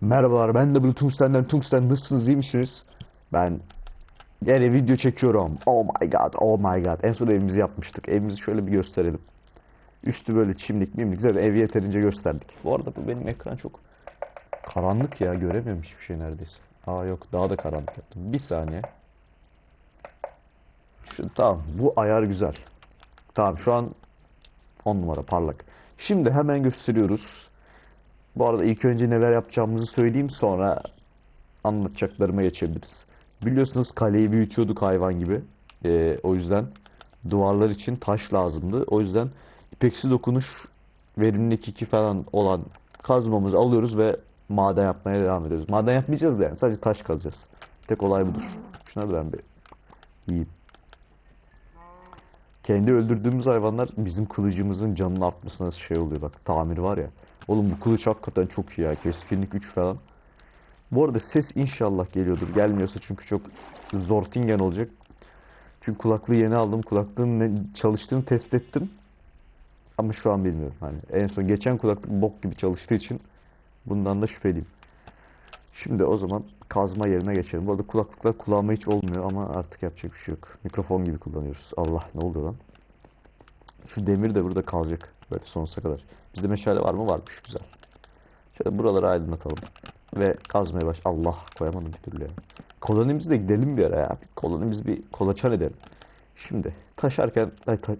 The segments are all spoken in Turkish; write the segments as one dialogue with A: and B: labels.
A: Merhabalar ben de Tungsten'den Tungsten nasılsınız iyi misiniz? Ben yine video çekiyorum. Oh my god oh my god. En son evimizi yapmıştık. Evimizi şöyle bir gösterelim. Üstü böyle çimlik mimlik. Zaten evi yeterince gösterdik. Bu arada bu benim ekran çok karanlık ya. Göremiyorum hiçbir şey neredeyse. Aa yok daha da karanlık yaptım. Bir saniye. Şu, tamam bu ayar güzel. Tamam şu an 10 numara parlak. Şimdi hemen gösteriyoruz. Bu arada ilk önce neler yapacağımızı söyleyeyim sonra anlatacaklarıma geçebiliriz. Biliyorsunuz kaleyi büyütüyorduk hayvan gibi. Ee, o yüzden duvarlar için taş lazımdı. O yüzden ipeksi dokunuş verimlilik 2 falan olan kazmamızı alıyoruz ve maden yapmaya devam ediyoruz. Maden yapmayacağız da yani sadece taş kazacağız. Tek olay budur. Şunları ben bir yiyeyim. Kendi öldürdüğümüz hayvanlar bizim kılıcımızın canının artmasına şey oluyor bak tamir var ya. Oğlum bu kılıç hakikaten çok iyi ya. Keskinlik 3 falan. Bu arada ses inşallah geliyordur. Gelmiyorsa çünkü çok zortingen olacak. Çünkü kulaklığı yeni aldım. Kulaklığın ne çalıştığını test ettim. Ama şu an bilmiyorum. Hani en son geçen kulaklık bok gibi çalıştığı için bundan da şüpheliyim. Şimdi o zaman kazma yerine geçelim. Bu arada kulaklıklar kulağıma hiç olmuyor ama artık yapacak bir şey yok. Mikrofon gibi kullanıyoruz. Allah ne oluyor lan? Şu demir de burada kalacak. Böyle sonsuza kadar. Bizde meşale var mı? Varmış. Güzel. Şöyle buraları aydınlatalım. Ve kazmaya baş... Allah koyamadım bir türlü ya. Kolonimize de gidelim bir ara ya. Kolonimizi bir kolaçan edelim. Şimdi taşarken... Ay, ta...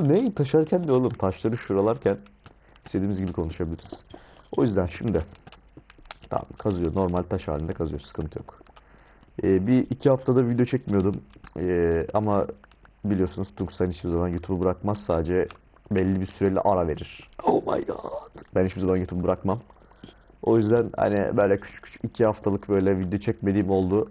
A: Ne? Taşarken de oğlum. Taşları şuralarken istediğimiz gibi konuşabiliriz. O yüzden şimdi tamam kazıyor. Normal taş halinde kazıyor. Sıkıntı yok. Ee, bir iki haftada video çekmiyordum. Ee, ama biliyorsunuz Tungsten hiçbir zaman YouTube'u bırakmaz. Sadece belli bir süreli ara verir. Oh my god. Ben hiçbir zaman YouTube bırakmam. O yüzden hani böyle küçük küçük iki haftalık böyle video çekmediğim oldu.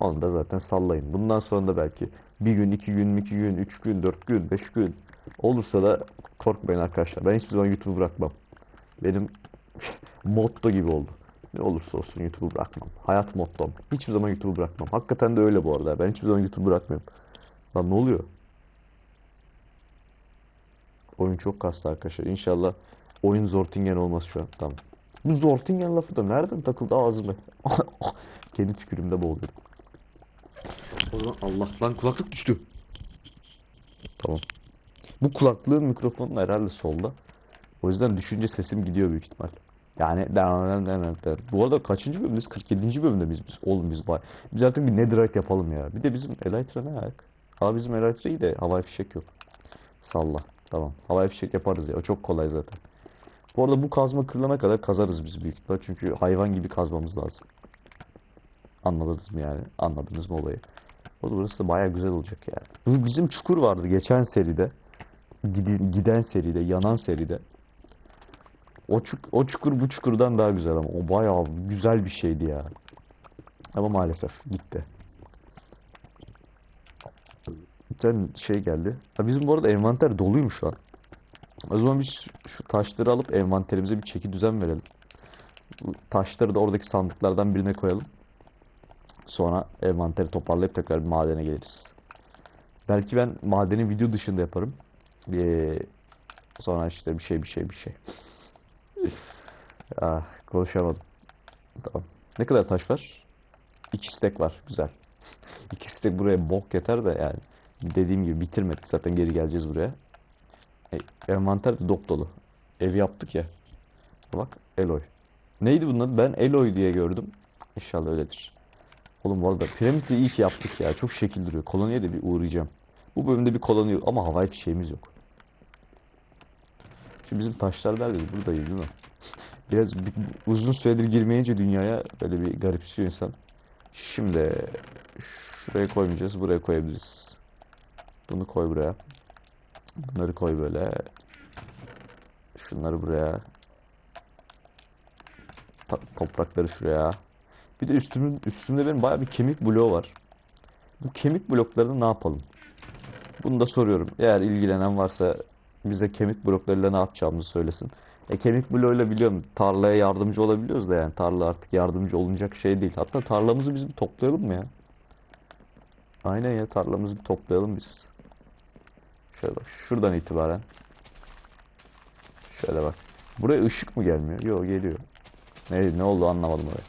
A: Onu da zaten sallayın. Bundan sonra da belki bir gün, iki gün, iki gün, üç gün, dört gün, beş gün olursa da korkmayın arkadaşlar. Ben hiçbir zaman YouTube'u bırakmam. Benim motto gibi oldu. Ne olursa olsun YouTube'u bırakmam. Hayat mottom. Hiçbir zaman YouTube'u bırakmam. Hakikaten de öyle bu arada. Ben hiçbir zaman YouTube'u bırakmıyorum. Lan ne oluyor? Oyun çok kastı arkadaşlar. İnşallah oyun Zortingen olmaz şu an. Tamam. Bu Zortingen lafı da nereden takıldı ağzıma? Kendi tükürümde boğuluyorum. O zaman Allah lan kulaklık düştü. Tamam. Bu kulaklığın mikrofonu herhalde solda. O yüzden düşünce sesim gidiyor büyük ihtimal. Yani bu arada kaçıncı bölümdeyiz? 47. bölümde miyiz biz? Oğlum biz var. Biz artık bir netherite yapalım ya. Bir de bizim elytra ne ayak? Aa bizim elytra iyi de havai fişek yok. Salla. Tamam. Havai fişek yaparız ya. O çok kolay zaten. Bu arada bu kazma kırılana kadar kazarız biz büyük ihtimal. Çünkü hayvan gibi kazmamız lazım. Anladınız mı yani? Anladınız mı olayı? O da burası da baya güzel olacak yani. Bizim çukur vardı geçen seride. Gidi- Giden seride, yanan seride. O, çuk o çukur bu çukurdan daha güzel ama o bayağı güzel bir şeydi ya. Ama maalesef gitti. Sen şey geldi. Ha bizim bu arada envanter doluymuş lan. O zaman biz şu- taşları alıp envanterimize bir çeki düzen verelim. Taşları da oradaki sandıklardan birine koyalım. Sonra envanteri toparlayıp tekrar bir madene geliriz. Belki ben madeni video dışında yaparım. Ee, sonra işte bir şey bir şey bir şey. ah, konuşamadım. Tamam. Ne kadar taş var? İki stek var. Güzel. İki stek buraya bok yeter de yani. Dediğim gibi bitirmedik. Zaten geri geleceğiz buraya. E, envanter de dop dolu. Ev yaptık ya. Bak Eloy. Neydi bunun? Ben Eloy diye gördüm. İnşallah öyledir. Oğlum bu arada piramidi iyi ki yaptık ya. Çok şekil duruyor. Koloniye de bir uğrayacağım. Bu bölümde bir koloni yok ama havai fişeğimiz yok. Şimdi bizim taşlar neredeydi? Buradaydı değil mi? Biraz bir- uzun süredir girmeyince dünyaya böyle bir garipsiyor insan. Şimdi şuraya koymayacağız. Buraya koyabiliriz. Bunu koy buraya. Bunları koy böyle. Şunları buraya. Ta- toprakları şuraya. Bir de üstümün, üstümde benim bayağı bir kemik bloğu var. Bu kemik bloklarını ne yapalım? Bunu da soruyorum. Eğer ilgilenen varsa bize kemik bloklarıyla ne yapacağımızı söylesin. E kemik bloğuyla biliyorum tarlaya yardımcı olabiliyoruz da yani tarla artık yardımcı olunacak şey değil. Hatta tarlamızı biz bir toplayalım mı ya? Aynen ya tarlamızı bir toplayalım biz. Şöyle bak şuradan itibaren. Şöyle bak. Buraya ışık mı gelmiyor? Yok geliyor. Ne, ne oldu anlamadım orayı.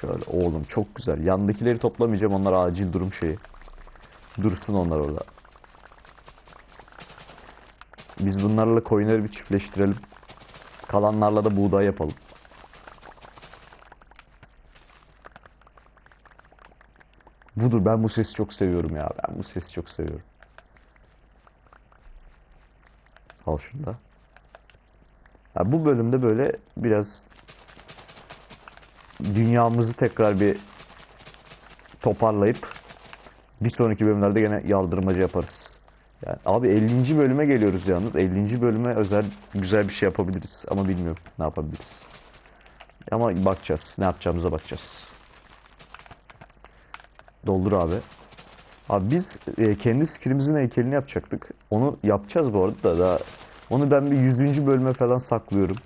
A: Şöyle oğlum çok güzel. Yandakileri toplamayacağım. Onlar acil durum şeyi. Dursun onlar orada. Biz bunlarla koyunları bir çiftleştirelim. Kalanlarla da buğday yapalım. Budur ben bu sesi çok seviyorum ya. Ben bu sesi çok seviyorum. Al şunu da. Ya bu bölümde böyle biraz dünyamızı tekrar bir toparlayıp bir sonraki bölümlerde gene yardırmacı yaparız. Yani abi 50. bölüme geliyoruz yalnız. 50. bölüme özel güzel bir şey yapabiliriz ama bilmiyorum ne yapabiliriz. Ama bakacağız. Ne yapacağımıza bakacağız. Doldur abi. Abi biz e, kendi skillimizin heykelini yapacaktık. Onu yapacağız bu arada da daha onu ben bir 100. bölüme falan saklıyorum.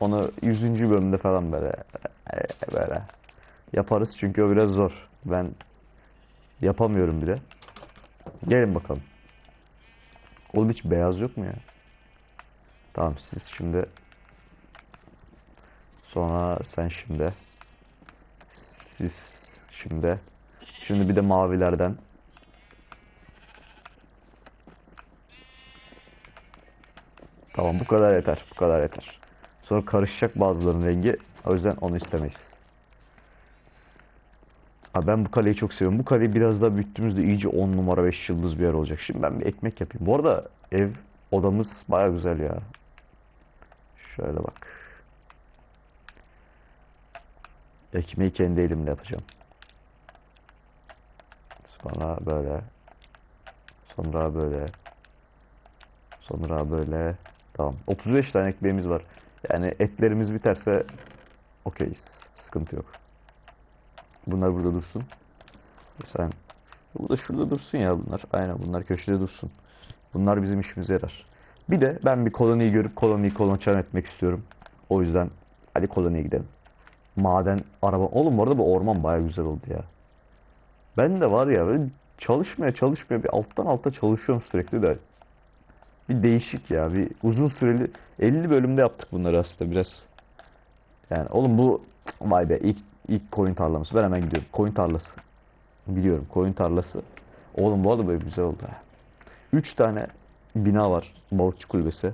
A: Onu 100. bölümde falan böyle böyle yaparız çünkü o biraz zor. Ben yapamıyorum bile. Gelin bakalım. Oğlum hiç beyaz yok mu ya? Tamam siz şimdi sonra sen şimdi siz şimdi şimdi bir de mavilerden Tamam bu kadar yeter. Bu kadar yeter. Sonra karışacak bazılarının rengi. O yüzden onu istemeyiz. Ha ben bu kaleyi çok seviyorum. Bu kaleyi biraz daha büyüttüğümüzde iyice 10 numara 5 yıldız bir yer olacak. Şimdi ben bir ekmek yapayım. Bu arada ev odamız baya güzel ya. Şöyle bak. Ekmeği kendi elimle yapacağım. Sonra böyle. Sonra böyle. Sonra böyle. Tamam. 35 tane ekmeğimiz var. Yani etlerimiz biterse okeyiz. Sıkıntı yok. Bunlar burada dursun. Sen bu da şurada dursun ya bunlar. Aynen bunlar köşede dursun. Bunlar bizim işimize yarar. Bir de ben bir koloniyi görüp koloniyi kolonçan etmek istiyorum. O yüzden hadi koloniye gidelim. Maden, araba. Oğlum bu bu orman baya güzel oldu ya. Ben de var ya böyle çalışmaya çalışmaya bir alttan alta çalışıyorum sürekli de. Bir değişik ya. Bir uzun süreli 50 bölümde yaptık bunları aslında biraz. Yani oğlum bu vay be ilk ilk koyun tarlamız. Ben hemen gidiyorum. Koyun tarlası. Biliyorum koyun tarlası. Oğlum bu arada böyle güzel oldu ha. 3 tane bina var. Balıkçı kulübesi.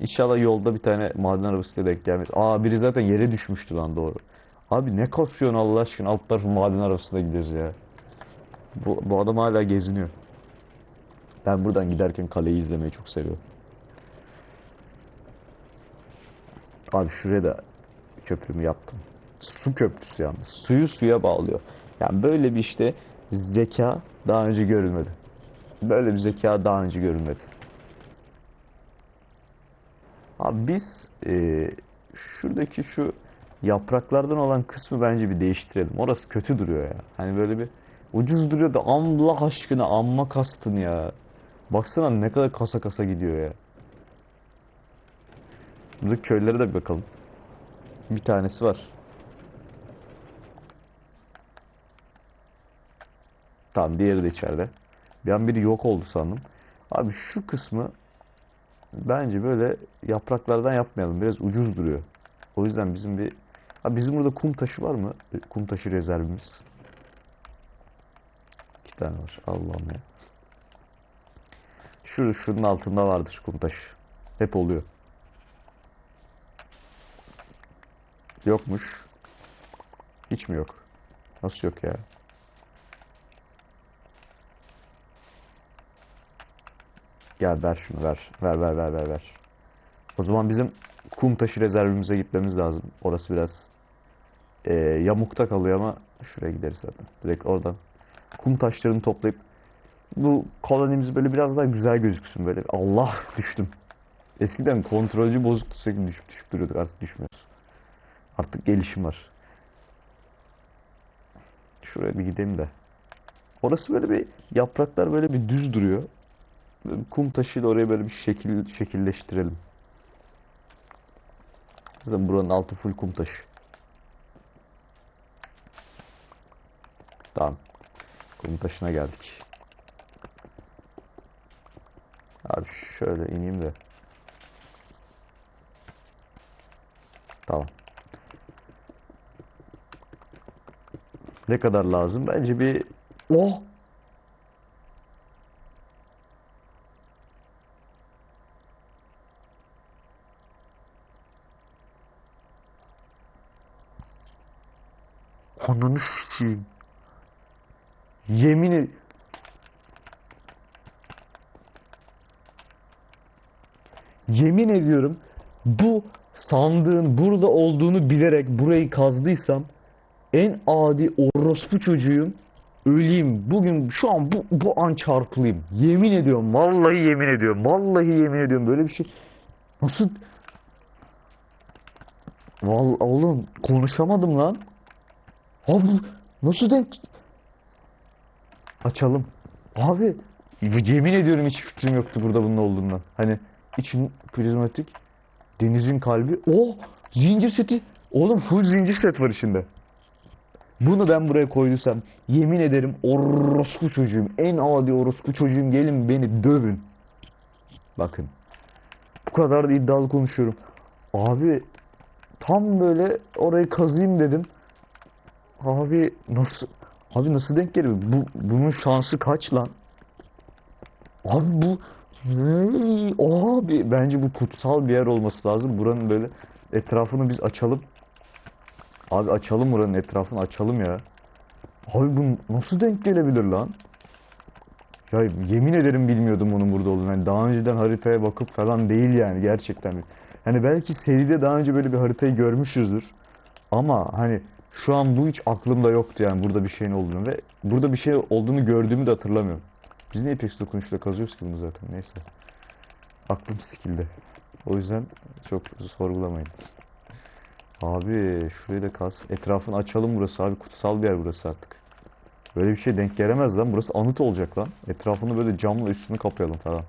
A: İnşallah yolda bir tane maden arabasıyla denk gelmez. Aa biri zaten yere düşmüştü lan doğru. Abi ne kasıyorsun Allah aşkına alt tarafı maden arabasında gidiyoruz ya. Bu, bu adam hala geziniyor. Ben buradan giderken kaleyi izlemeyi çok seviyorum. Abi şuraya da köprümü yaptım. Su köprüsü yalnız. Suyu suya bağlıyor. Yani böyle bir işte zeka daha önce görülmedi. Böyle bir zeka daha önce görülmedi. Abi biz e, şuradaki şu yapraklardan olan kısmı bence bir değiştirelim. Orası kötü duruyor ya. Hani böyle bir ucuz duruyor da Allah aşkına amma kastın ya. Baksana ne kadar kasa kasa gidiyor ya. Buradaki köylere de bir bakalım. Bir tanesi var. Tamam diğeri de içeride. Bir an biri yok oldu sandım. Abi şu kısmı bence böyle yapraklardan yapmayalım. Biraz ucuz duruyor. O yüzden bizim bir... Abi bizim burada kum taşı var mı? Kum taşı rezervimiz. İki tane var. Allah'ım ya. Şu şunun altında vardır kum taşı. Hep oluyor. Yokmuş. Hiç mi yok? Nasıl yok ya? Gel ver şunu ver. Ver ver ver ver ver. O zaman bizim kum taşı rezervimize gitmemiz lazım. Orası biraz e, yamukta kalıyor ama şuraya gideriz zaten. Direkt oradan kum taşlarını toplayıp bu kolonimiz böyle biraz daha güzel gözüksün böyle. Allah düştüm. Eskiden kontrolcü bozuktu sürekli düşüp düşüp duruyorduk artık düşmüyoruz. Artık gelişim var. Şuraya bir gidelim de. Orası böyle bir yapraklar böyle bir düz duruyor. Kum taşıyla oraya böyle bir şekil şekilleştirelim. Zaten buranın altı full kum taşı. Tamam. Kum taşına geldik. Abi şöyle ineyim de. Tamam. Ne kadar lazım? Bence bir... Oh! Ananı sikeyim. Yemin. Yemin ediyorum bu sandığın burada olduğunu bilerek burayı kazdıysam en adi orospu çocuğuyum. Öleyim. Bugün şu an bu, bu an çarpılayım. Yemin ediyorum. Vallahi yemin ediyorum. Vallahi yemin ediyorum. Böyle bir şey nasıl Vallahi oğlum konuşamadım lan. Abi nasıl denk Açalım. Abi yemin ediyorum hiç fikrim yoktu burada bunun olduğundan. Hani için prizmatik denizin kalbi. O zincir seti. Oğlum full zincir set var içinde. Bunu ben buraya koyduysam yemin ederim orospu çocuğum. En adi orospu çocuğum gelin beni dövün. Bakın. Bu kadar da iddialı konuşuyorum. Abi tam böyle orayı kazıyım dedim. Abi nasıl Abi nasıl denk geliyor? Bu bunun şansı kaç lan? Abi bu abi bence bu kutsal bir yer olması lazım. Buranın böyle etrafını biz açalım. Abi açalım buranın etrafını açalım ya. Abi bu nasıl denk gelebilir lan? Ya yemin ederim bilmiyordum onun burada olduğunu. Yani daha önceden haritaya bakıp falan değil yani gerçekten. Hani belki seride daha önce böyle bir haritayı görmüşüzdür. Ama hani şu an bu hiç aklımda yoktu yani burada bir şeyin olduğunu ve burada bir şey olduğunu gördüğümü de hatırlamıyorum. Biz niye Apex dokunuşla kazıyoruz ki bunu zaten neyse. Aklım sikildi. O yüzden çok sorgulamayın. Abi şurayı da kaz. Etrafını açalım burası abi. Kutsal bir yer burası artık. Böyle bir şey denk gelemez lan. Burası anıt olacak lan. Etrafını böyle camla üstünü kapayalım falan.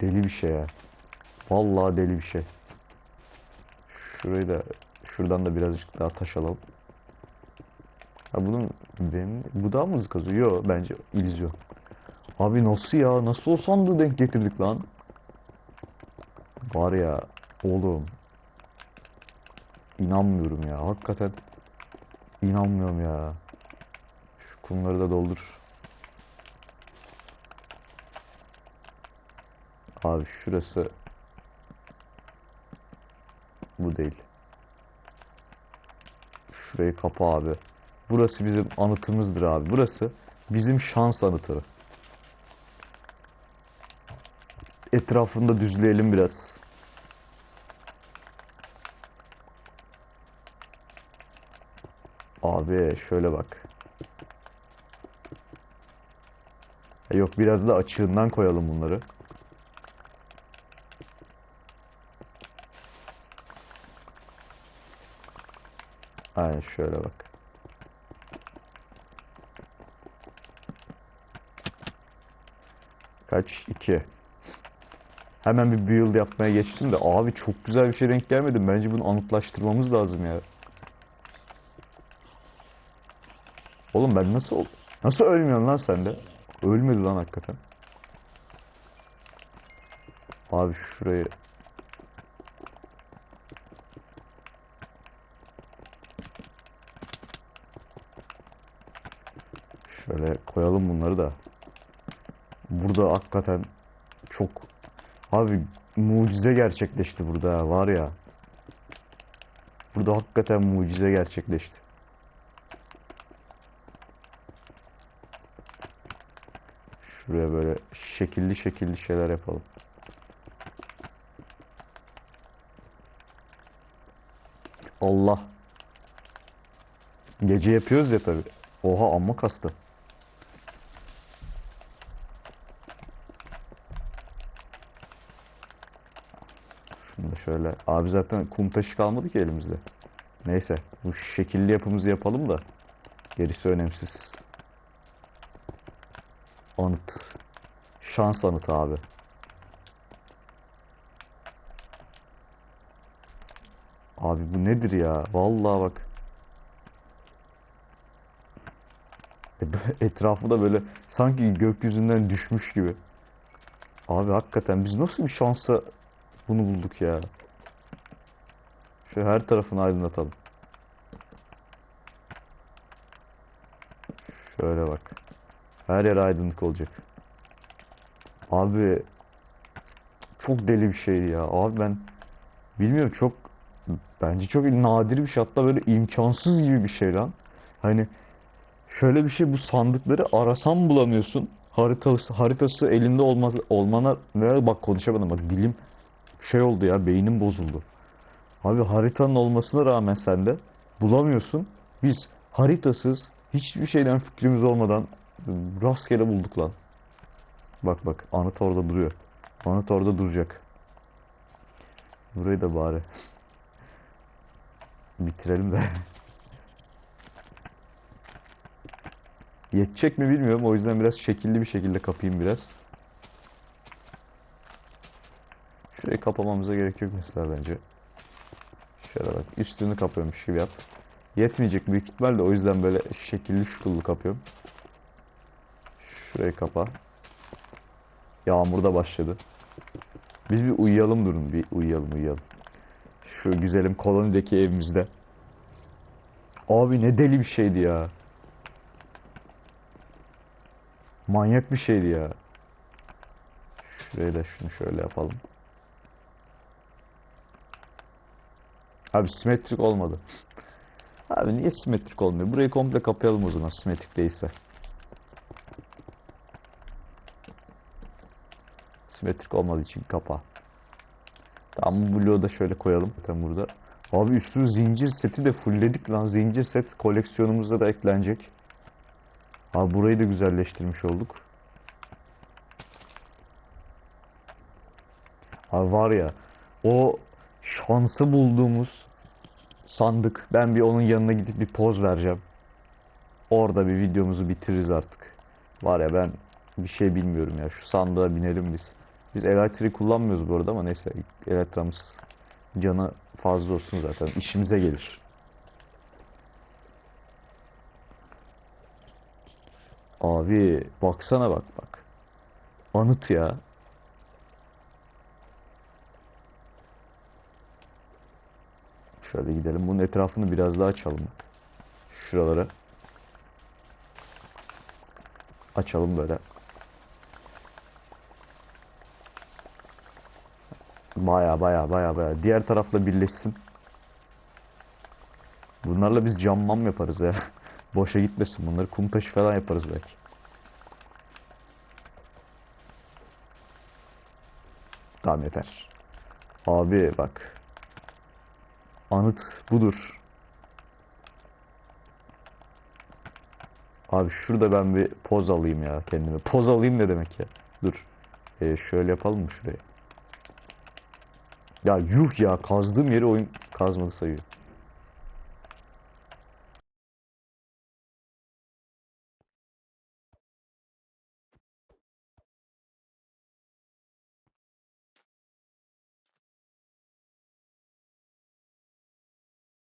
A: Deli bir şey ya. Vallahi deli bir şey. Şurayı da şuradan da birazcık daha taş alalım. Ha bunun benim bu daha mı kazıyor? Yo bence illüzyon. Abi nasıl ya? Nasıl o sandığı denk getirdik lan? Var ya oğlum. İnanmıyorum ya. Hakikaten inanmıyorum ya. Şu kumları da doldur. Abi şurası bu değil. Şurayı kapa abi. Burası bizim anıtımızdır abi. Burası bizim şans anıtı. Etrafında düzleyelim biraz. Abi şöyle bak. E Yok biraz da açığından koyalım bunları. Aynen şöyle bak. Kaç? 2. Hemen bir build yapmaya geçtim de abi çok güzel bir şey denk gelmedim. Bence bunu anıtlaştırmamız lazım ya. Oğlum ben nasıl nasıl ölmüyorum lan sende? Ölmedi lan hakikaten. Abi şurayı Şöyle bunları da. Burada hakikaten çok abi mucize gerçekleşti burada var ya. Burada hakikaten mucize gerçekleşti. Şuraya böyle şekilli şekilli şeyler yapalım. Allah. Gece yapıyoruz ya tabi. Oha amma kastı. Da şöyle. Abi zaten kum taşı kalmadı ki elimizde. Neyse. Bu şekilli yapımızı yapalım da. Gerisi önemsiz. Anıt. Şans anıtı abi. Abi bu nedir ya? Vallahi bak. E, Etrafı da böyle sanki gökyüzünden düşmüş gibi. Abi hakikaten biz nasıl bir şansa bunu bulduk ya? Şu her tarafını aydınlatalım. Şöyle bak. Her yer aydınlık olacak. Abi çok deli bir şeydi ya. Abi ben bilmiyorum çok bence çok nadir bir şey hatta böyle imkansız gibi bir şey lan. Hani şöyle bir şey bu sandıkları arasan bulamıyorsun. Haritası haritası elinde olmaz olmana bak konuşamadım bak dilim şey oldu ya beynim bozuldu. Abi haritanın olmasına rağmen sen de bulamıyorsun. Biz haritasız hiçbir şeyden fikrimiz olmadan rastgele bulduk lan. Bak bak anıt orada duruyor. Anıt orada duracak. Burayı da bari bitirelim de. Yetecek mi bilmiyorum. O yüzden biraz şekilli bir şekilde kapayım biraz. Şurayı kapamamıza gerek yok mesela bence. Şöyle bak üstünü kapıyormuş gibi yap. Yetmeyecek büyük ihtimalle o yüzden böyle şekilli şukullu kapıyorum. Şurayı kapa. Yağmur da başladı. Biz bir uyuyalım durun. Bir uyuyalım uyuyalım. Şu güzelim kolonideki evimizde. Abi ne deli bir şeydi ya. Manyak bir şeydi ya. Şuraya da şunu şöyle yapalım. Abi simetrik olmadı. Abi niye simetrik olmuyor? Burayı komple kapayalım o zaman simetrik değilse. Simetrik olmadığı için kapa. Tamam bu bloğu da şöyle koyalım. Zaten burada. Abi üstü zincir seti de fullledik lan. Zincir set koleksiyonumuza da eklenecek. Abi burayı da güzelleştirmiş olduk. Abi var ya o şansı bulduğumuz sandık. Ben bir onun yanına gidip bir poz vereceğim. Orada bir videomuzu bitiririz artık. Var ya ben bir şey bilmiyorum ya. Şu sandığa binelim biz. Biz elektriği kullanmıyoruz bu arada ama neyse elektromuz canı fazla olsun zaten. İşimize gelir. Abi baksana bak bak. Anıt ya. Şöyle gidelim. Bunun etrafını biraz daha açalım. Şuralara. Açalım böyle. Baya baya baya baya. Diğer tarafla birleşsin. Bunlarla biz cam mam yaparız ya. Boşa gitmesin bunları. Kum taşı falan yaparız belki. Tamam yeter. Abi bak. Anıt budur. Abi şurada ben bir poz alayım ya kendime. Poz alayım ne demek ya? Dur. Ee, şöyle yapalım mı şurayı? Ya yuh ya kazdığım yeri oyun kazmadı sayıyor.